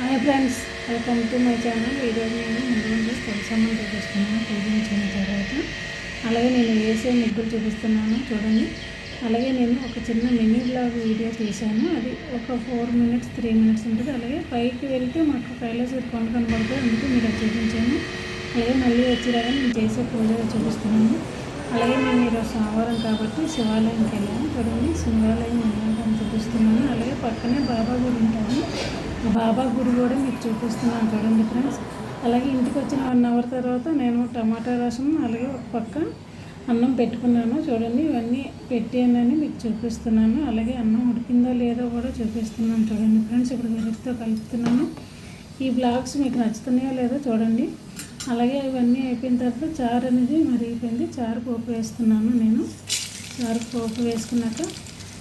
Hi friends welcome to my channel ఈరోజు నేను ముందు తులసమ్మని చూపిస్తున్నాను పూజించిన తర్వాత అలాగే నేను వేసే ముగ్గులు చూపిస్తున్నాను. చూడండి. అలాగే నేను ఒక చిన్న మినీ బ్లాగ్ వీడియో చేశాను. అది ఒక ఫోర్ మినిట్స్ త్రీ మినిట్స్ ఉంటుంది. అలాగే పైకి వెళ్తే మాకు కైలాసరి కొండ కనబడుతుంది అందుకే మీరు అది చూపించాను. అలాగే మళ్ళీ వచ్చిరాగా నేను చేసే పూజ చూపిస్తున్నాను. అలాగే నేను ఈరోజు సోమవారం కాబట్టి శివాలయంకి వెళ్ళాను. చూడండి. శివాలయం వెళ్ళాలని చూపిస్తున్నాను. అలాగే పక్కనే బాబా గుడి ఉంటాను బాబా గుడి కూడా మీకు చూపిస్తున్నాను చూడండి ఫ్రెండ్స్ అలాగే ఇంటికి వచ్చిన వన్ అవర్ తర్వాత నేను టమాటా రసం అలాగే ఒక పక్క అన్నం పెట్టుకున్నాను. చూడండి ఇవన్నీ పెట్టానని మీకు చూపిస్తున్నాను. అలాగే అన్నం ఉడికిందో లేదో కూడా చూపిస్తున్నాను చూడండి ఫ్రెండ్స్ ఇప్పుడు గరిటతో కలుపుతున్నాను. ఈ బ్లాగ్స్ మీకు నచ్చుతున్నాయో లేదో చూడండి. అలాగే ఇవన్నీ అయిపోయిన తర్వాత చారు అనేది మరిగిపోయింది. చారు పోపు వేస్తున్నాను నేను. చారు పోపు వేసుకున్నాక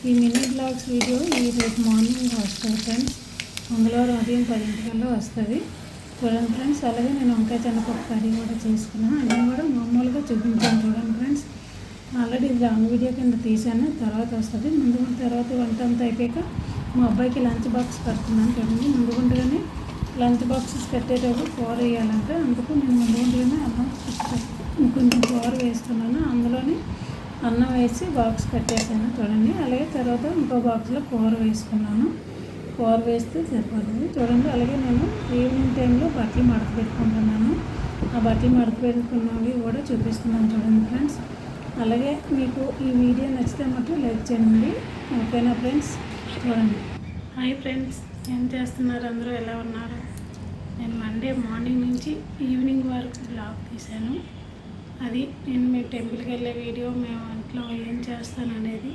ఈ మినీ బ్లాగ్స్ వీడియో ఈ రేపు మార్నింగ్ వస్తుంది ఫ్రెండ్స్ మంగళవారం ఉదయం పదింటికల్లా వస్తుంది. చూడండి ఫ్రెండ్స్ అలాగే నేను వంకాయ చెనపప్పు కర్రీ కూడా చేసుకున్నాను. అన్నీ కూడా మామూలుగా చూపించాను చూడండి ఫ్రెండ్స్. ఆల్రెడీ ఇది లాంగ్ వీడియో కింద తీసాను తర్వాత వస్తుంది. ముందు తర్వాత వంట అంతా అయిపోయాక మా అబ్బాయికి లంచ్ బాక్స్ కడుతున్నాను చూడండి. ముందు ముందుగానే లంచ్ బాక్సెస్ కట్టేటప్పుడు కూర వేయాలంటే. అందుకు నేను ముందు ముందుగానే అన్నం కొంచెం కూర వేస్తున్నాను. అందులోనే అన్నం వేసి బాక్స్ కట్టేసాను చూడండి. అలాగే తర్వాత ఇంకో బాక్స్లో కూర వేసుకున్నాను. కూర వేస్తే సరిపోతుంది. చూడండి అలాగే నేను ఈవినింగ్ టైంలో బట్టలు మడత పెట్టుకుంటున్నాను. ఆ బట్టలు మడత పెట్టుకున్నవి కూడా చూపిస్తున్నాను చూడండి ఫ్రెండ్స్. అలాగే మీకు ఈ వీడియో నచ్చితే మాత్రం లైక్ చేయండి. ఓకేనా ఫ్రెండ్స్? చూడండి. హాయ్ ఫ్రెండ్స్ ఏం చేస్తున్నారు అందరూ? ఎలా ఉన్నారు? నేను మండే మార్నింగ్ నుంచి ఈవినింగ్ వరకు బ్లాగ్ తీశాను. అది నేను మీ టెంపుల్కి వెళ్ళే వీడియో మేము ఇంట్లో ఏం చేస్తాను అనేది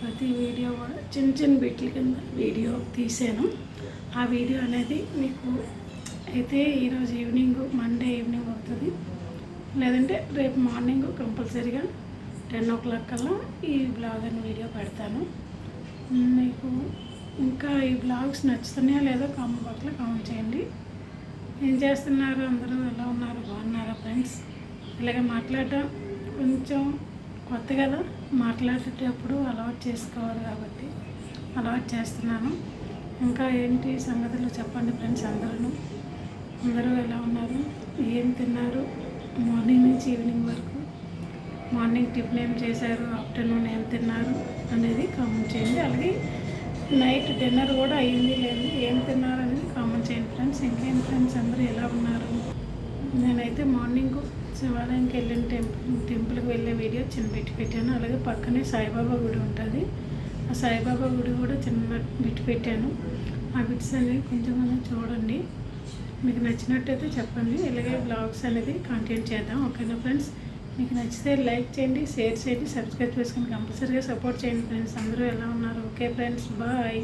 ప్రతి వీడియో కూడా చిన్న చిన్న బిట్ల కింద వీడియో తీసాను. ఆ వీడియో అనేది మీకు అయితే ఈరోజు ఈవినింగ్ మండే ఈవినింగ్ అవుతుంది. లేదంటే రేపు మార్నింగ్ కంపల్సరీగా టెన్ ఓ క్లాక్ కల్లా ఈ బ్లాగ్ అని వీడియో పెడతాను. మీకు ఇంకా ఈ బ్లాగ్స్ నచ్చుతున్నాయా లేదో కామెంట్ బాక్స్లో కామెంట్ చేయండి. ఏం చేస్తున్నారు? అందరూ ఎలా ఉన్నారు? బాగున్నారా ఫ్రెండ్స్? ఇలాగే మాట్లాడటం కొంచెం కొత్తగా మాట్లాడేటప్పుడు అలవాటు చేసుకోవాలి కాబట్టి అలవాటు చేస్తున్నాను. ఇంకా ఏంటి సంగతులు చెప్పండి ఫ్రెండ్స్ అందరూ. అందరూ ఎలా ఉన్నారు? ఏం తిన్నారు? మార్నింగ్ నుంచి ఈవినింగ్ వరకు మార్నింగ్ టిఫిన్ ఏం చేశారు? ఆఫ్టర్నూన్ ఏం తిన్నారు? అనేది కామెంట్ చేయండి. అలాగే నైట్ డిన్నర్ కూడా అయ్యింది లేదు. ఏం తిన్నారు అనేది కామెంట్ చేయండి ఫ్రెండ్స్. ఇంకేం ఫ్రెండ్స్ అందరూ ఎలా ఉన్నారు? నేనైతే మార్నింగ్ శివాలయంకి వెళ్ళిన టెంపుల్ టెంపుల్కి వెళ్ళే వీడియో చిన్న పెట్టి పెట్టాను. అలాగే పక్కనే సాయిబాబా గుడి ఉంటుంది. ఆ సాయిబాబా గుడి కూడా చిన్న బిట్ పెట్టాను. ఆ బిట్స్ అనేవి కొంచెం కొంచెం చూడండి. మీకు నచ్చినట్టయితే చెప్పండి. ఇలాగే బ్లాగ్స్ అనేది కంటిన్యూ చేద్దాం. ఓకేనా ఫ్రెండ్స్? మీకు నచ్చితే లైక్ చేయండి షేర్ చేయండి సబ్స్క్రైబ్ చేసుకొని కంపల్సరీగా సపోర్ట్ చేయండి ఫ్రెండ్స్. అందరూ ఎలా ఉన్నారు? Okay friends bye.